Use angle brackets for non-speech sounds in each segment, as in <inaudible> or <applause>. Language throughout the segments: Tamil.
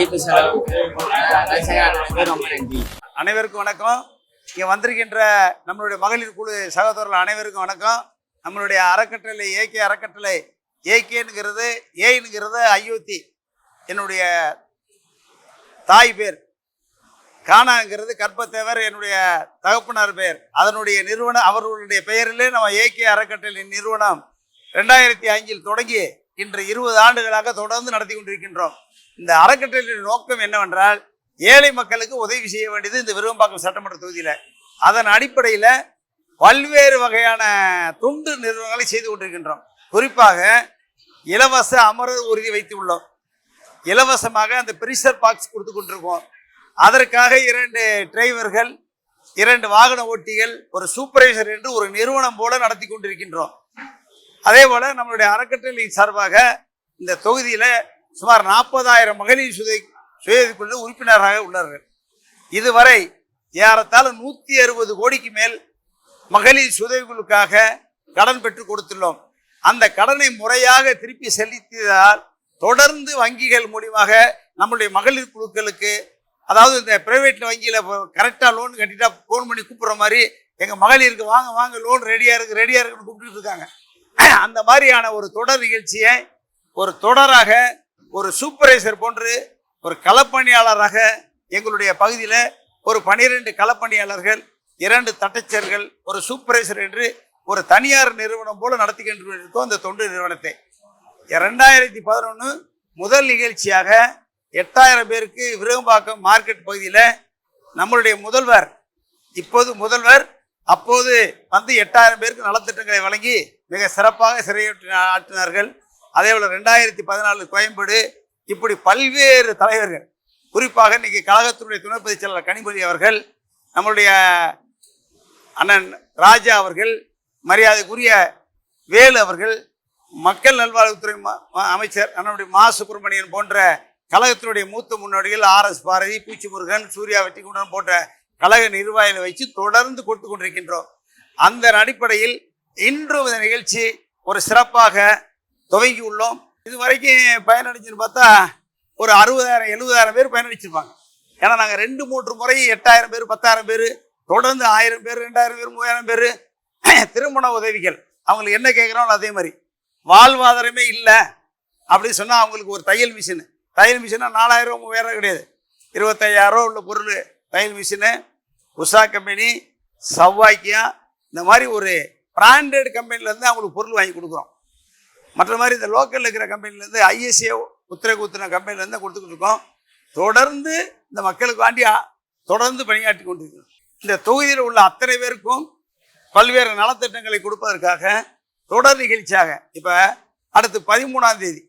படிப்பு செலவு. அனைவருக்கும் வணக்கம். இங்கே வந்திருக்கின்ற நம்மளுடைய மகளிர் குழு சகோதரர்கள் அனைவருக்கும் வணக்கம். நம்மளுடைய அறக்கட்டளை ஏகே அறக்கட்டளை ஏகேனுங்கிறது ஏனுங்கிறது அயோத்தி என்னுடைய தாய் பேர் கானாங்கிறது கற்பத்தேவர் என்னுடைய தகப்பனார் பெயர். அதனுடைய நிறுவனம் அவர்களுடைய பெயரிலே நம்ம ஏகே அறக்கட்டளை நிறுவனம் ரெண்டாயிரத்தி அஞ்சில் தொடங்கி இன்று இருபது ஆண்டுகளாக தொடர்ந்து நடத்தி கொண்டிருக்கின்றோம். இந்த அறக்கட்டளையின் நோக்கம் என்னவென்றால் ஏழை மக்களுக்கு உதவி செய்ய வேண்டியது இந்த விருகம்பாக்கம் சட்டமன்ற தொகுதியில். அதன் அடிப்படையில் பல்வேறு வகையான தொண்டு நிறுவனங்களை செய்து கொண்டிருக்கின்றோம். குறிப்பாக இலவச அமரர் உறுதி வைத்து உள்ளோம். இலவசமாக அந்த பிரிசர் பாக்ஸ் கொடுத்து கொண்டிருக்கோம். அதற்காக இரண்டு டிரைவர்கள் இரண்டு வாகன ஓட்டிகள் ஒரு சூப்பர்வைசர் என்று ஒரு நிறுவனம் போல நடத்தி கொண்டிருக்கின்றோம். அதே போல நம்மளுடைய அறக்கட்டளை சார்பாக இந்த தொகுதியில் சுமார் நாற்பதாயிரம் மகளிர் சுதை சுயதிக்குழு உறுப்பினராக உள்ளார்கள். இதுவரை ஏறத்தாழ நூற்றி அறுபது கோடிக்கு மேல் மகளிர் சுதவிக்குழுக்காக கடன் பெற்று கொடுத்துள்ளோம். அந்த கடனை முறையாக திருப்பி செலுத்தியதால் தொடர்ந்து வங்கிகள் மூலியமாக நம்மளுடைய மகளிர் குழுக்களுக்கு அதாவது இந்த பிரைவேட் வங்கியில் கரெக்டாக லோன் கட்டிட்டா ஃபோன் பண்ணி கூப்பிட்ற மாதிரி எங்கள் மகளிருக்கு வாங்க வாங்க லோன் ரெடியாக இருக்கு ரெடியாக இருக்குன்னு கூப்பிட்டுட்டு இருக்காங்க. அந்த மாதிரியான ஒரு தொடர் நிகழ்ச்சியை ஒரு தொடராக ஒரு சூப்பர்வைசர் போன்று ஒரு களப்பணியாளராக எங்களுடைய பகுதியில் ஒரு பனிரெண்டு களப்பணியாளர்கள் இரண்டு தட்டச்சர்கள் ஒரு சூப்பர்வைசர் என்று ஒரு தனியார் நிறுவனம் போல நடத்தி கொண்டிருக்கோம் தொண்டு நிறுவனத்தை. ரெண்டாயிரத்தி பதினொன்று முதல் நிகழ்ச்சியாக எட்டாயிரம் பேருக்கு விருகம்பாக்கம் மார்க்கெட் பகுதியில் நம்மளுடைய முதல்வர் இப்போது முதல்வர் அப்போது வந்து எட்டாயிரம் பேருக்கு நலத்திட்டங்களை வழங்கி மிக சிறப்பாக சிறையூற்றின ஆற்றினார்கள் அதே போல் ரெண்டாயிரத்தி பதினாலு கோயம்பேடு இப்படி பல்வேறு தலைவர்கள் குறிப்பாக இன்னைக்கு கழகத்தினுடைய துணை பொதுச் செயலாளர் கனிமொழி அவர்கள் நம்மளுடைய அண்ணன் ராஜா அவர்கள் மரியாதைக்குரிய வேலு அவர்கள் மக்கள் நல்வாழ்வுத்துறை அமைச்சர் அண்ணனுடைய மா. சுப்பிரமணியன் போன்ற கழகத்தினுடைய மூத்த முன்னோடிகள் ஆர் எஸ் பாரதி பூச்சி முருகன் சூர்யா வெட்டிக்குண்டன் போன்ற கழக நிர்வாகிகளை வச்சு தொடர்ந்து கொடுத்து கொண்டிருக்கின்றோம். அந்த அடிப்படையில் இன்று இந்த நிகழ்ச்சி ஒரு சிறப்பாக துவங்கி உள்ளோம் இது வரைக்கும் பயனடைச்சுன்னு பார்த்தா ஒரு அறுபதாயிரம் எழுபதாயிரம் பேர் பயனடைச்சிருப்பாங்க. ஏன்னா நாங்கள் ரெண்டு மூன்று முறை எட்டாயிரம் பேர் பத்தாயிரம் பேர் தொடர்ந்து ஆயிரம் பேர் ரெண்டாயிரம் பேர் மூவாயிரம் பேர் <clears throat> திருமண உதவிகள். அவங்களுக்கு என்ன கேட்குறாங்களோ அதே மாதிரி. வாழ்வாதாரமே இல்லை அப்படின்னு சொன்னால் அவங்களுக்கு ஒரு தையல் மிஷின். தையல் மிஷினா நாலாயிரம் மூவாயிரம் கிடையாது. இருபத்தையாயிரம் உள்ள பொருள் தையல் மிஷினு உஷா கம்பெனி சவ்வாக்கியா இந்த மாதிரி ஒரு பிராண்டட் கம்பெனிலேருந்து அவங்களுக்கு பொருள் வாங்கி கொடுக்குறோம். மற்ற மாதிரி இந்த லோக்கலில் இருக்கிற கம்பெனிலேருந்து ஐஎஸ்ஏ உத்தரவு ஊத்தின கம்பெனிலேருந்து கொடுத்துக்கிட்டு இருக்கோம். தொடர்ந்து இந்த மக்களுக்கு வாண்டியா தொடர்ந்து பணியாற்றி கொண்டிருக்கிறோம். இந்த தொகுதியில் உள்ள அத்தனை பேருக்கும் பல்வேறு நலத்திட்டங்களை கொடுப்பதற்காக தொடர் நிகழ்ச்சியாக இப்போ அடுத்து பதிமூணாம் தேதி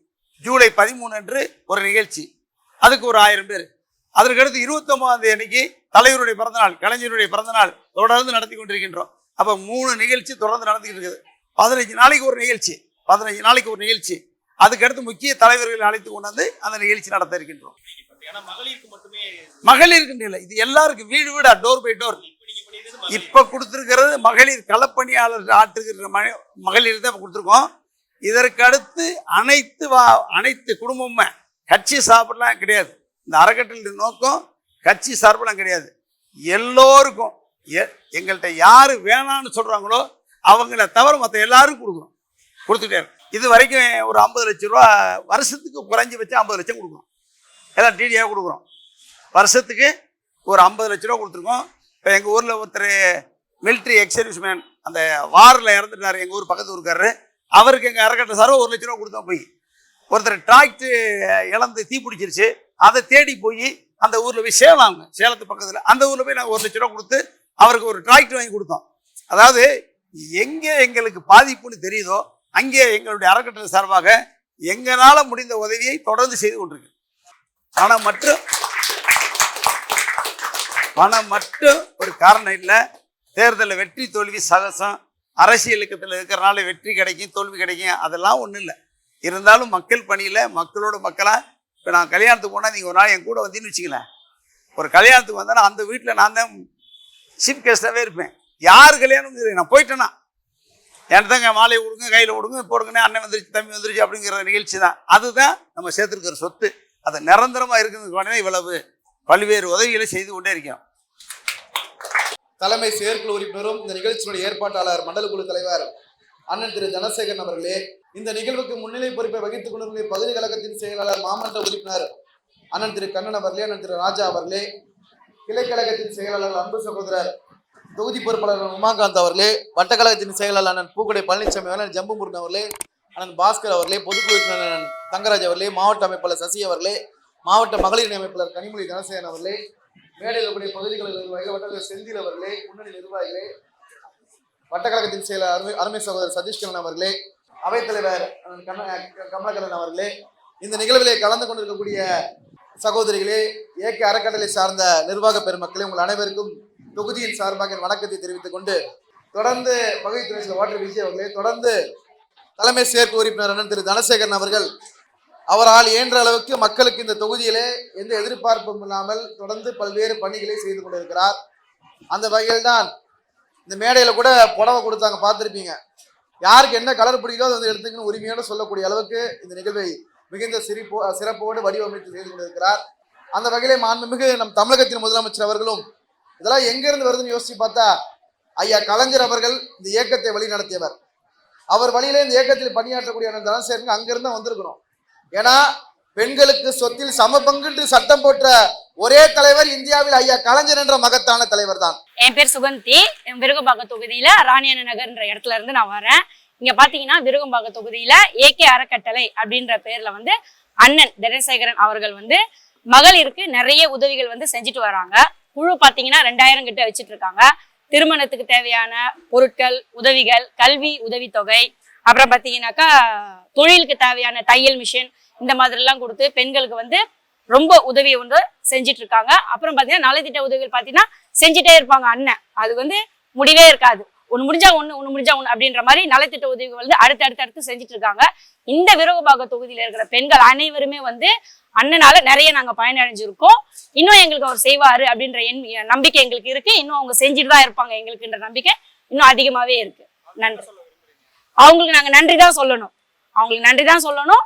ஜூலை பதிமூணு அன்று ஒரு நிகழ்ச்சி. அதுக்கு ஒரு ஆயிரம் பேர். அதற்கடுத்து இருபத்தொம்பதாம் தேதி அன்னைக்கு தலைவருடைய பிறந்தநாள் கலைஞருடைய பிறந்தநாள் தொடர்ந்து நடத்தி கொண்டிருக்கின்றோம். அப்போ மூணு நிகழ்ச்சி தொடர்ந்து நடந்துக்கிட்டு இருக்குது. பதினஞ்சு நாளைக்கு ஒரு நிகழ்ச்சி. பதினஞ்சு நாளைக்கு ஒரு நிகழ்ச்சி. அதுக்கடுத்து முக்கிய தலைவர்களை அழைத்து கொண்டாந்து அந்த நிகழ்ச்சி நடத்த இருக்கின்றோம். மகளிருக்கு இல்லை இது எல்லாருக்கும் வீடு வீடா டோர் பை டோர் இப்ப கொடுத்துருக்கிறது மகளிர் களப்பணியாளர் ஆற்றுகிற மகளிர் தான் கொடுத்துருக்கோம். இதற்கு அடுத்து அனைத்து வா அனைத்து குடும்பமுமே கட்சி சார்பெல்லாம் கிடையாது. இந்த அறக்கட்டளை நோக்கம் கட்சி சார்பெல்லாம் கிடையாது. எல்லோருக்கும் எங்கள்கிட்ட யார் வேணான்னு சொல்கிறாங்களோ அவங்கள தவிர மற்ற எல்லாரும் கொடுக்குறோம் கொடுத்துட்டே இது வரைக்கும் ஒரு ஐம்பது லட்ச ரூபா வருஷத்துக்கு குறைஞ்சபட்சம் ஐம்பது லட்சம் கொடுக்குறோம் எல்லாம் டிடியாக கொடுக்குறோம் வருஷத்துக்கு ஒரு ஐம்பது லட்ச ரூபா கொடுத்துருக்கோம். இப்போ எங்கள் ஊரில் ஒருத்தர் மிலிட்ரி எக்ஸர்வீஸ் மேன் அந்த வாரில் இறந்துட்டார். எங்கள் ஊர் பக்கத்து ஊருக்காரரு. அவருக்கு எங்கள் அறக்கட்டளை சாரோ ஒரு லட்ச ரூபா கொடுத்தோம் போய். ஒருத்தர் டிராக்டு இழந்து தீ பிடிச்சிருச்சு. அதை தேடி போய் அந்த ஊரில் போய் சேலம் சேலத்து பக்கத்தில். அந்த ஊரில் போய் நாங்கள் ஒரு லட்ச ரூபா கொடுத்து அவருக்கு ஒரு டிராக்டர் வாங்கி கொடுத்தோம். அதாவது எங்கே எங்களுக்கு பாதிப்புன்னு தெரியுதோ அங்கே எங்களுடைய அறக்கட்டளை சார்பாக எங்களால் முடிந்த உதவியை தொடர்ந்து செய்து கொண்டிருக்கு. பணம் மட்டும் பணம் மட்டும் ஒரு காரணம் இல்லை. தேர்தலில் வெற்றி தோல்வி சகசம் அரசியல் இயக்கத்தில் இருக்கிறனால வெற்றி கிடைக்கும் தோல்வி கிடைக்கும் அதெல்லாம் ஒன்றும் இல்லை. இருந்தாலும் மக்கள் பணியில் மக்களோட மக்களாக இப்போ நான் கல்யாணத்துக்கு போனால் நீங்கள் ஒரு நாள் என் கூட வந்தீங்கன்னு வச்சுங்களேன் ஒரு கல்யாணத்துக்கு வந்தேன்னா அந்த வீட்டில் நான் தான் சீஃப் கெஸ்டாகவே இருப்பேன். யார் கல்யாணம் சரி நான் போயிட்டேன்னா எனதாங்க மாலை கொடுங்க கையில் கொடுங்க போடுங்கண்ணே அண்ணன் வந்துருச்சு தம்பி வந்துருச்சு அப்படிங்கிற நிகழ்ச்சி தான். அதுதான் நம்ம சேர்த்துருக்கிற சொத்து. அது நிரந்தரமாக இருக்கிறதுக்கு உடனே இவ்வளவு பல்வேறு உதவிகளை செய்து கொண்டே இருக்கோம். தலைமை செயற்குழு உறுப்பினரும் இந்த நிகழ்ச்சியினுடைய ஏற்பாட்டாளர் மண்டல குழு தலைவர் அண்ணன் திரு தனசேகரன் அவர்களே இந்த நிகழ்வுக்கு முன்னிலை பொறுப்பை வகித்துக் கொண்டிருக்கிற பகுதி கழகத்தின் செயலாளர் மாமன்ற உறுப்பினர் அண்ணன் திரு கண்ணன் அவர்களே அண்ணன் திரு ராஜா அவர்களே கிளைக்கழகத்தின் செயலாளர் அன்பு சகோதரர் தொகுதி பொறுப்பாளர் உமாகாந்த் அவர்களே வட்டக்கழகத்தின் செயலாளர் அண்ணன் பூக்கடை பழனிசாமி அவர்கள் ஜம்பு முருகன் அவர்களே அண்ணன் பாஸ்கர் அவர்களே பொதுக்குழு அண்ணன் தங்கராஜ் அவர்களே மாவட்ட அமைப்பாளர் சசி அவர்களே மாவட்ட மகளிர் அமைப்பாளர் கனிமொழி தனசேகரன் அவர்களே மேடையில் இருக்கக்கூடிய பகுதிகளில் நிர்வாகிகள் வட்டத்தில் செந்தில் அவர்களே முன்னணி நிர்வாகிகளே வட்டக்கழகத்தின் செயலர் அருமை அருமை சகோதரர் சதீஷ்கரன் அவர்களே அவைத்தலைவர் அண்ணன் கண்ண கமலக்கரன் அவர்களே இந்த நிகழ்விலே கலந்து கொண்டிருக்கக்கூடிய சகோதரிகளே ஏகே அறக்கட்டளை சார்ந்த நிர்வாக பெருமக்களே உங்கள் அனைவருக்கும் தொகுதியின் சார்பாக என் வணக்கத்தை தெரிவித்துக் கொண்டு தொடர்ந்து பகுதி செயலர் வாட்டர் விஜய் அவர்களே தொடர்ந்து தலைமை செயற்கு உறுப்பினர் அண்ணன் திரு தனசேகரன் அவர்கள் அவரால் இயன்ற அளவுக்கு மக்களுக்கு இந்த தொகுதியிலே எந்த எதிர்பார்ப்பும் இல்லாமல் தொடர்ந்து பல்வேறு பணிகளை செய்து கொண்டிருக்கிறார். அந்த வகையில் தான் இந்த மேடையில் கூட புடவை கொடுத்தாங்க பார்த்துருப்பீங்க. யாருக்கு என்ன கலர் பிடிக்குதோ அதை வந்து எடுத்துக்கணும் உரிமையோடு சொல்லக்கூடிய அளவுக்கு இந்த நிகழ்வை மிகுந்த சிரிப்போ சிறப்போடு வடிவமைத்து செய்து கொண்டிருக்கிறார். அந்த வகையிலே மாண்புமிகு நம் தமிழகத்தின் முதலமைச்சர் அவர்களும் இதெல்லாம் எங்கிருந்து வருதுன்னு யோசிச்சு பார்த்தா ஐயா கலைஞர் அவர்கள் இந்த இயக்கத்தை வழி நடத்தியவர். அவர் வழியிலே இந்த இயக்கத்தில் பணியாற்றக்கூடிய அண்ணன் அங்கிருந்து தான் வந்திருக்கணும். ஏன்னா பெண்களுக்கு சொத்தில் சம பங்குன்று சட்டம் போட்ட ஒரே தலைவர் இந்தியாவில் ஐயா கலைஞர் என்ற மகத்தான தலைவர் தான். என் பேர் சுகந்தி. என் விருகம்பாக்கம் தொகுதியில ராணியண்ண நகர்ன்ற இடத்துல இருந்து நான் வரேன். இங்க பாத்தீங்கன்னா விருகம்பாக்கம் தொகுதியில ஏகே அறக்கட்டளை அப்படின்ற பேர்ல வந்து அண்ணன் தனசேகரன் அவர்கள் வந்து மகளிருக்கு நிறைய உதவிகள் வந்து செஞ்சுட்டு வராங்க. குழு பாத்தீங்கன்னா ரெண்டாயிரம் கிட்ட வச்சுட்டு இருக்காங்க. திருமணத்துக்கு தேவையான பொருட்கள் உதவிகள் கல்வி உதவித்தொகை அப்புறம் பாத்தீங்கன்னாக்கா தொழிலுக்கு தேவையான தையல் மிஷின் இந்த மாதிரி எல்லாம் கொடுத்து பெண்களுக்கு வந்து ரொம்ப உதவி வந்து செஞ்சுட்டு இருக்காங்க. அப்புறம் பாத்தீங்கன்னா நலத்திட்ட உதவிகள் பாத்தீங்கன்னா செஞ்சுட்டே இருப்பாங்க அண்ணன். அது வந்து முடிவே இருக்காது. ஒன்று முடிஞ்சா ஒன்று ஒன்று முடிஞ்சா ஒன்று அப்படின்ற மாதிரி நலத்திட்ட உதவிகள் வந்து அடுத்து அடுத்து அடுத்து செஞ்சுட்டு இருக்காங்க. இந்த விரோகபாக தொகுதியில் இருக்கிற பெண்கள் அனைவருமே வந்து அண்ணனால நிறைய நாங்கள் பயனடைஞ்சிருக்கோம். இன்னும் எங்களுக்கு அவர் செய்வாரு அப்படின்ற எண் நம்பிக்கை எங்களுக்கு இருக்கு. இன்னும் அவங்க செஞ்சுட்டு தான் இருப்பாங்க எங்களுக்குன்ற நம்பிக்கை இன்னும் அதிகமாகவே இருக்கு. நன்றி. அவங்களுக்கு நாங்கள் நன்றி தான் சொல்லணும். அவங்களுக்கு நன்றி தான் சொல்லணும்.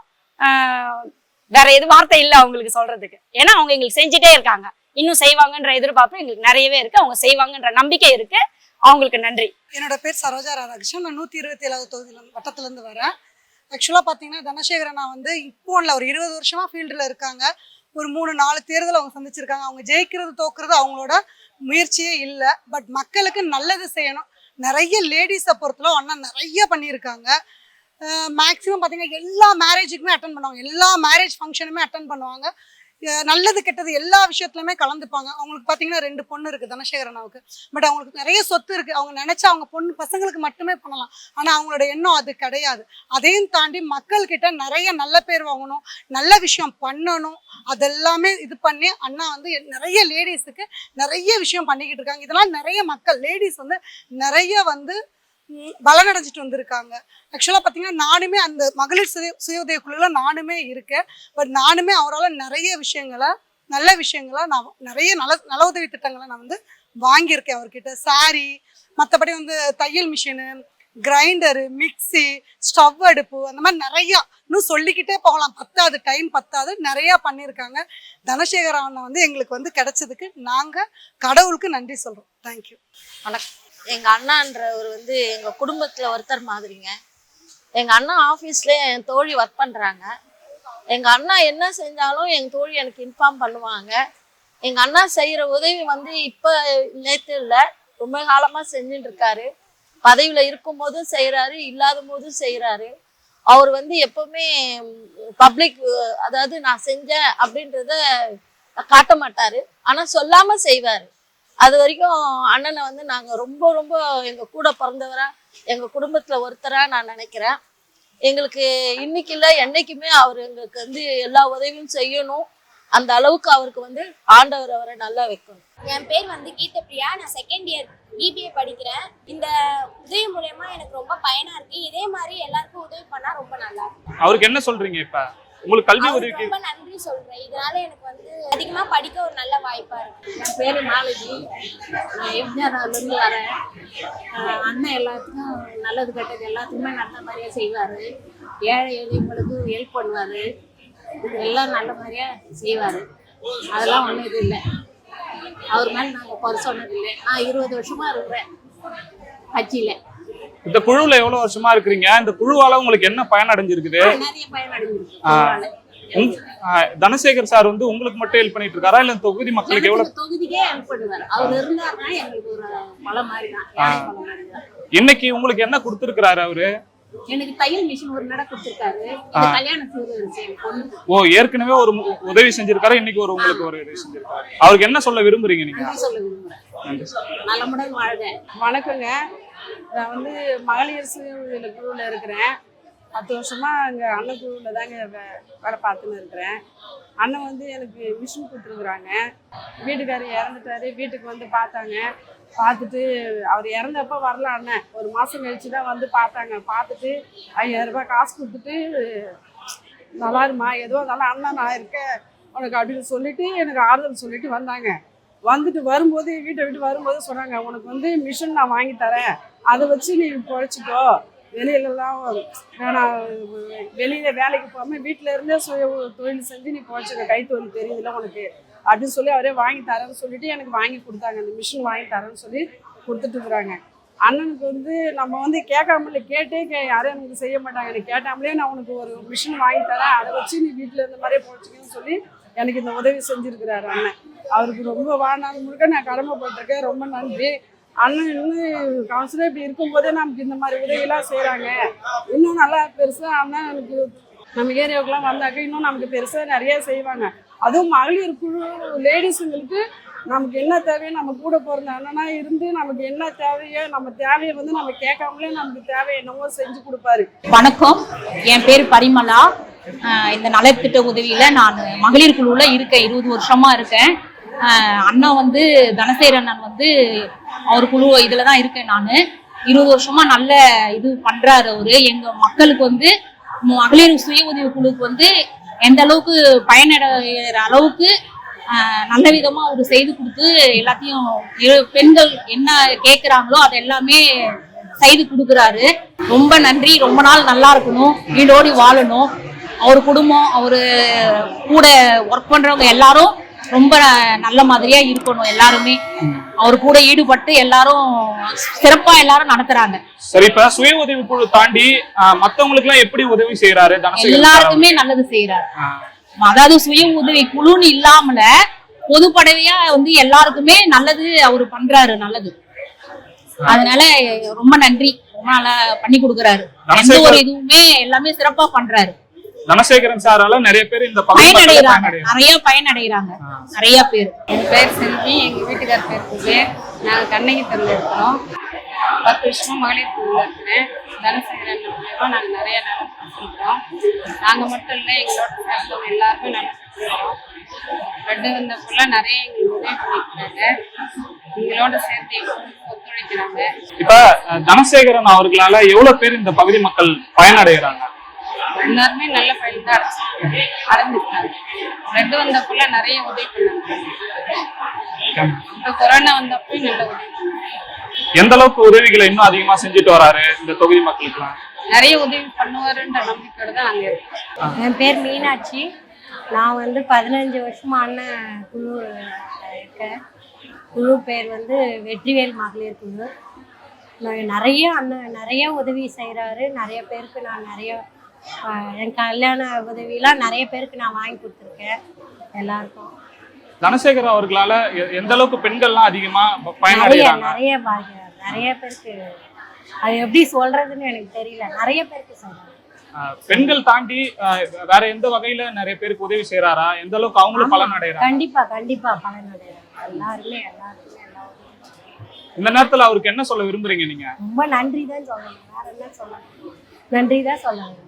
வேற எது வார்த்தை இல்லை அவங்களுக்கு சொல்றதுக்கு. ஏன்னா அவங்க எங்களுக்கு செஞ்சுட்டே இருக்காங்க. இன்னும் செய்வாங்கன்ற எதிர்பார்ப்பு எங்களுக்கு நிறையவே இருக்கு. அவங்க செய்வாங்கன்ற நம்பிக்கை இருக்கு. அவங்களுக்கு நன்றி. என்னோட பேர் சரோஜா ராதாகிருஷ்ணன். நான் நூற்றி இருபத்தி ஏழாவது தொகுதியில் வட்டத்துலேருந்து வரேன். ஆக்சுவலாக பார்த்தீங்கன்னா தனசேகரன் நான் வந்து இப்போ இல்லை ஒரு இருபது வருஷமாக ஃபீல்டில் இருக்காங்க. ஒரு மூணு நாலு தேர்தல் அவங்க சந்திச்சிருக்காங்க. அவங்க ஜெயிக்கிறது தோக்குறது அவங்களோட முயற்சியே இல்லை. பட் மக்களுக்கு நல்லது செய்யணும். நிறைய லேடிஸை பொறுத்தல அண்ணா நிறைய பண்ணியிருக்காங்க. மேக்ஸிமம் பார்த்தீங்கன்னா எல்லா மேரேஜுக்குமே அட்டன் பண்ணுவாங்க. எல்லா மேரேஜ் ஃபங்க்ஷனுமே அட்டன் பண்ணுவாங்க. நல்லது கெட்டது எல்லா விஷயத்துலையுமே கலந்துப்பாங்க. அவங்களுக்கு பார்த்தீங்கன்னா ரெண்டு பொண்ணு இருக்குது தனசேகரனாவுக்கு. பட் அவங்களுக்கு நிறைய சொத்து இருக்குது அவங்க நினச்சா அவங்க பொண்ணு பசங்களுக்கு மட்டுமே பண்ணலாம். ஆனால் அவங்களோட எண்ணம் அது கிடையாது. அதையும் தாண்டி மக்கள்கிட்ட நிறைய நல்ல பேர் வாங்கணும் நல்ல விஷயம் பண்ணணும். அதெல்லாமே இது பண்ணி அண்ணா வந்து நிறைய லேடிஸுக்கு நிறைய விஷயம் பண்ணிக்கிட்டு இருக்காங்க. இதெல்லாம் நிறைய மக்கள் லேடிஸ் வந்து நிறைய வந்து பலனடைஞ்சிட்டு வந்திருக்காங்க. ஆக்சுவலாக பார்த்தீங்கன்னா நானுமே அந்த மகளிர் சுய சுய உதவி குழுவில் நானுமே இருக்கேன். பட் நானுமே அவரால் நிறைய விஷயங்களை நல்ல விஷயங்களை நான் நிறைய நல நல உதவி திட்டங்களை நான் வந்து வாங்கியிருக்கேன் அவர்கிட்ட. சாரி மற்றபடி வந்து தையல் மிஷினு கிரைண்டரு மிக்ஸி ஸ்டவ் அடுப்பு அந்த மாதிரி நிறையா. இன்னும் சொல்லிக்கிட்டே போகலாம். பத்தாது டைம் பத்தாது நிறையா பண்ணியிருக்காங்க. தனசேகர் அண்ணன் வந்து எங்களுக்கு வந்து கிடைச்சதுக்கு நாங்கள் கடவுளுக்கு நன்றி சொல்கிறோம் தேங்க்யூ வணக்கம். எங்கள் அண்ணான்றவர் வந்து எங்கள் குடும்பத்தில் ஒருத்தர் மாதிரிங்க. எங்கள் அண்ணா ஆஃபீஸில் என் தோழி ஒர்க் பண்ணுறாங்க எங்கள் அண்ணா என்ன செஞ்சாலும் எங்கள் தோழி எனக்கு இன்ஃபார்ம் பண்ணுவாங்க. எங்கள் அண்ணா செய்கிற உதவி வந்து இப்போ நேற்று இல்லை ரொம்ப காலமாக செஞ்சுட்டு இருக்காரு. பதவியில் இருக்கும் போதும் செய்கிறாரு இல்லாத போதும் செய்கிறாரு அவர் வந்து எப்பவுமே பப்ளிக் அதாவது நான் செஞ்சேன் அப்படின்றத காட்ட மாட்டார். ஆனால் சொல்லாமல் செய்வார். அது வரைக்கும் அண்ணனை வந்து நாங்க ரொம்ப ரொம்ப எங்க கூட பிறந்தவரா எங்க குடும்பத்துல ஒருத்தரா நான் நினைக்கிறேன். எங்களுக்கு இன்னைக்கு இல்ல என்னைக்குமே அவர் எங்களுக்கு வந்து எல்லா உதவியும் செய்யணும். அந்த அளவுக்கு அவருக்கு வந்து ஆண்டவர் அவரை நல்லா வைக்கணும். என் பேர் வந்து கீத பிரியா நான் செகண்ட் இயர் பிபிஏ படிக்கிறேன். இந்த உதவி மூலயமா எனக்கு ரொம்ப பயனா இருக்கு. இதே மாதிரி எல்லாருக்கும் உதவி பண்ணா ரொம்ப நல்லா இருக்கும். அவருக்கு என்ன சொல்றீங்க இப்ப? உங்களுக்கு கல்வி உதவிக்கு ரொம்ப நன்றி சொல்றேன். இதனால எனக்கு வந்து அதிகமா படிக்க ஒரு நல்ல வாய்ப்பா இருக்கு. என் பேர் மாலதி. நான் எம்ஜிஆர் நகர்லேருந்து வரேன். அண்ணன் எல்லாத்துக்கும் நல்லது கெட்டது எல்லாத்துக்குமே நல்ல மாதிரியாக செய்வார். ஏழை எளியவங்களுக்கு ஹெல்ப் பண்ணுவார். எல்லாம் நல்ல மாதிரியாக செய்வார். அதெல்லாம் ஒன்றும் இது இல்லை. அவர் மேலே நாங்கள் குறை சொன்னது இல்லை. நான் இருபது வருஷமாக இருக்கிறேன். கட்சியில். இந்த குழுவுல எவ்வளவு வருஷமா இருக்கிறீங்க? இந்த குழுவால உங்களுக்கு என்ன பயன் அடைஞ்சிருக்குது? தனசேகர் சார் வந்து உங்களுக்கு மட்டும் ஹெல்ப் பண்ணிட்டு இருக்காரா இல்ல தொகுதி மக்களுக்கு எவ்வளவு? தொகுதிக்கே ஹெல்ப் பண்ணுவார் அவர் இருந்தாருன்னா எங்களுக்கு ஒரு மலை மாதிரி தான். யானை மலை மாதிரி தான். இன்னைக்கு உங்களுக்கு என்ன கொடுத்திருக்கிறாரு அவரு? எனக்கு தையல் மிஷின் ஒரு நட கொடுத்துருக்காரு. பொண்ணு. ஓ ஏற்கனவே ஒரு உதவி செஞ்சிருக்காரு. இன்னைக்கு ஒரு உங்களுக்கு ஒரு உதவி செஞ்சிருக்காரு. அவருக்கு என்ன சொல்ல விரும்புறீங்க நீங்க? நன்றி சொல்ல விரும்புகிறேன் நன்றி. சார். நலமுடன் வாழ்க. வணக்கங்க. நான் வந்து மகளிர் சுய குழுவில் இருக்கிறேன். பத்து வருஷமாக அங்கே அண்ணன் குழுவில் தாங்க வே- வேலை பார்த்துன்னு இருக்கிறேன். அண்ணன் வந்து எனக்கு மிஷின் கொடுத்துருக்குறாங்க. வீட்டுக்காரர் இறந்துட்டாரு. வீட்டுக்கு வந்து பார்த்தாங்க. பார்த்துட்டு அவர் இறந்தப்ப வரல அண்ணன். ஒரு மாதம் கழிச்சு தான் வந்து பார்த்தாங்க. பார்த்துட்டு ஐயாயிரரூபா காசு கொடுத்துட்டு நல்லா இருமா ஏதோ நல்லா அண்ணன் நான் இருக்கேன். உனக்கு அப்படின்னு சொல்லிட்டு எனக்கு ஆறுதல் சொல்லிட்டு வந்தாங்க. வந்துட்டு வரும்போது வீட்டை விட்டு வரும்போது சொன்னாங்க உனக்கு வந்து மிஷின் நான் வாங்கி தரேன். அதை வச்சு நீ பொழைச்சிக்கோ. வெளியிலலாம் வேணாம் வெளியில வேலைக்கு போகாம வீட்டில இருந்தே சுய தொழில் செஞ்சு நீ பொழைச்சிக்க. கைத்தொழில் தெரியுதுல உனக்கு. அப்படின்னு சொல்லி அவரே வாங்கி தரேன்னு சொல்லிட்டு எனக்கு வாங்கி கொடுத்தாங்க. அந்த மிஷின் வாங்கி தரேன்னு சொல்லி கொடுத்துட்டு இருக்கிறாங்க. அண்ணனுக்கு வந்து நம்ம வந்து கேட்காமல கேட்டே கே யாரும் எனக்கு செய்ய மாட்டாங்க. எனக்கு கேட்டாமலே நான் உனக்கு ஒரு மிஷின் வாங்கி தரேன். அதை வச்சு நீ வீட்டில் இருந்த மாதிரியே போச்சுக்கன்னு சொல்லி எனக்கு இந்த உதவி செஞ்சிருக்கிறாரு அண்ணன். அவருக்கு ரொம்ப வாழ்நாள் முழுக்க நான் கடமைப்பட்டிருக்கேன். ரொம்ப நன்றி. அண்ணன் இன்னும் கவுன்சிலர் இப்படி இருக்கும்போதே நமக்கு இந்த மாதிரி உதவிலாம் செய்கிறாங்க இன்னும் நல்லா பெருசாக அண்ணன் எனக்கு நம்ம ஏரியாவுக்குலாம் வந்தாக்க இன்னும் நமக்கு பெருசாக நிறைய செய்வாங்க. அதுவும் மகளிர் குழு லேடிஸுங்களுக்கு நமக்கு என்ன தேவையோ நம்ம கூட பிறந்த அண்ணனா இருந்து நமக்கு என்ன தேவையோ நம்ம தேவையை வந்து நம்ம கேட்காமலே நமக்கு தேவை என்னவோ செஞ்சு கொடுப்பாரு. வணக்கம். என் பேர் பரிமளா. இந்த நலத்திட்ட உதவியில நான் மகளிர் குழுவுல இருக்கேன் இருபது வருஷமா இருக்கேன். அண்ணன் அண்ணா வந்து தனசேகர் அண்ணன் வந்து அவர் குழு இதுல தான் இருக்கேன் நான். இருபது வருஷமா நல்ல இது பண்றாரு அவரு. எங்க மக்களுக்கு வந்து மகளிர் சுய உதவி குழுவுக்கு வந்து எந்த அளவுக்கு பயனடைகிற அளவுக்கு நல்ல விதமா அவர் செய்து கொடுத்து எல்லாத்தையும் பெண்கள் என்ன கேக்குறாங்களோ அது எல்லாமே செய்து கொடுக்குறாரு. ரொம்ப நன்றி. ரொம்ப நாள் நல்லா இருக்கணும். வீடோடி வாழணும். அவர் குடும்பம் அவரு கூட ஒர்க் பண்றவங்க எல்லாரும் ரொம்ப நல்ல மாதிரியா இருக்கணும் எல்லாருமே. அவர் கூட ஈடுபட்டு எல்லாரும் சிறப்பா எல்லாரும் நடத்துறாங்க. சரி இப்ப சுய உதவி குழு தாண்டி மத்தவங்களுக்கு எல்லாம் எப்படி உதவி செய்யறாரு எல்லாருக்குமே நல்லது செய்யறாரு. அதாவது சுய உதவி குழுன்னு இல்லாமல பொதுப்படவையா வந்து எல்லாருக்குமே நல்லது அவர் பண்றாரு நல்லது. அதனால ரொம்ப நன்றி. ரொம்ப நல்லா பண்ணி கொடுக்கறாரு. எந்த ஒரு இதுவுமே எல்லாமே சிறப்பா பண்றாரு. தனசேகரன் சாரால நிறைய பேர் இந்த பயனடைகிறாங்க. நிறைய பயனடைகிறாங்க நிறைய பேர். என் பேர் செல்வி எங்கள் வீட்டுக்கார் பேர் நாங்கள் கண்ணகி இருக்கிறோம். பத்து வருஷமா மகளிர் குழுவில் இருக்கிறேன். தனசேகரன் மூலியமாக நாங்கள் நிறைய நல்லா செஞ்சுக்கிறோம் நாங்கள் மட்டும் இல்லை எங்களோட சேர்ந்தவங்க எல்லாருமே நல்லா ரெண்டு வந்தப்பெல்லாம் நிறைய எங்களுக்கு உதவி பண்ணிக்கிறாங்க எங்களோட எங்களுக்கு ஒத்துழைக்கிறாங்க. இப்ப தனசேகரன் அவர்களால எவ்வளவு பேர் இந்த பகுதி மக்கள் பயனடைகிறாங்க? எல்லாருமே நல்ல பயன் தான் அடைஞ்சிருக்காங்க. ரெண்டு வந்தப்பெல்ல நிறைய உதவி பண்ணாங்க. இப்போ கொரோனா வந்தப்போ நல்ல உதவி பண்ணாங்க. எந்த அளவுக்கு உதவிகளை இன்னும் அதிகமா செஞ்சுட்டு வராரு இந்த தொகுதி மக்களுக்கு நிறைய உதவி பண்ணுவாருன்ற நம்பிக்கையோட தான் நாங்கள் இருக்கோம். என் பேர் மீனாட்சி. நான் வந்து பதினஞ்சு வருஷமா அண்ணன் குழு இருக்கேன். குழு பேர் வந்து வெற்றிவேல் மகளிர் குழு. நிறைய அண்ணன் நிறைய உதவி செய்கிறாரு நிறைய பேருக்கு நான் நிறைய என் கல்யாண உதவிலாம் நிறைய பேருக்கு நான் வாங்கி கொடுத்துருக்கேன் எல்லாருக்கும். தனசேகர் அவர்களால எந்த அளவுக்கு பெண்கள்லாம் அதிகமா பயனடைகிறாங்க? நிறைய பாக்கியம் நிறைய பேருக்கு அது எப்படி சொல்றதுன்னு எனக்கு தெரியல. நிறைய பேருக்கு சொல்றேன். அஹ், பெண்கள் தாண்டி வேற எந்த வகையில நிறைய பேருக்கு உதவி செய்யறாரா எந்த அளவுக்கு அவங்களும் பலன் அடைகிறாங்க கண்டிப்பா கண்டிப்பா பலன் அடைகிறாங்க எல்லாருமே எல்லாருக்குமே எல்லா உதவியும் இந்த நேரத்துல அவருக்கு என்ன சொல்ல விரும்புறீங்க நீங்க? ரொம்ப நன்றி தான் சொல்லணும் வேற என்ன சொல்லணும் நன்றி தான் சொல்லணும்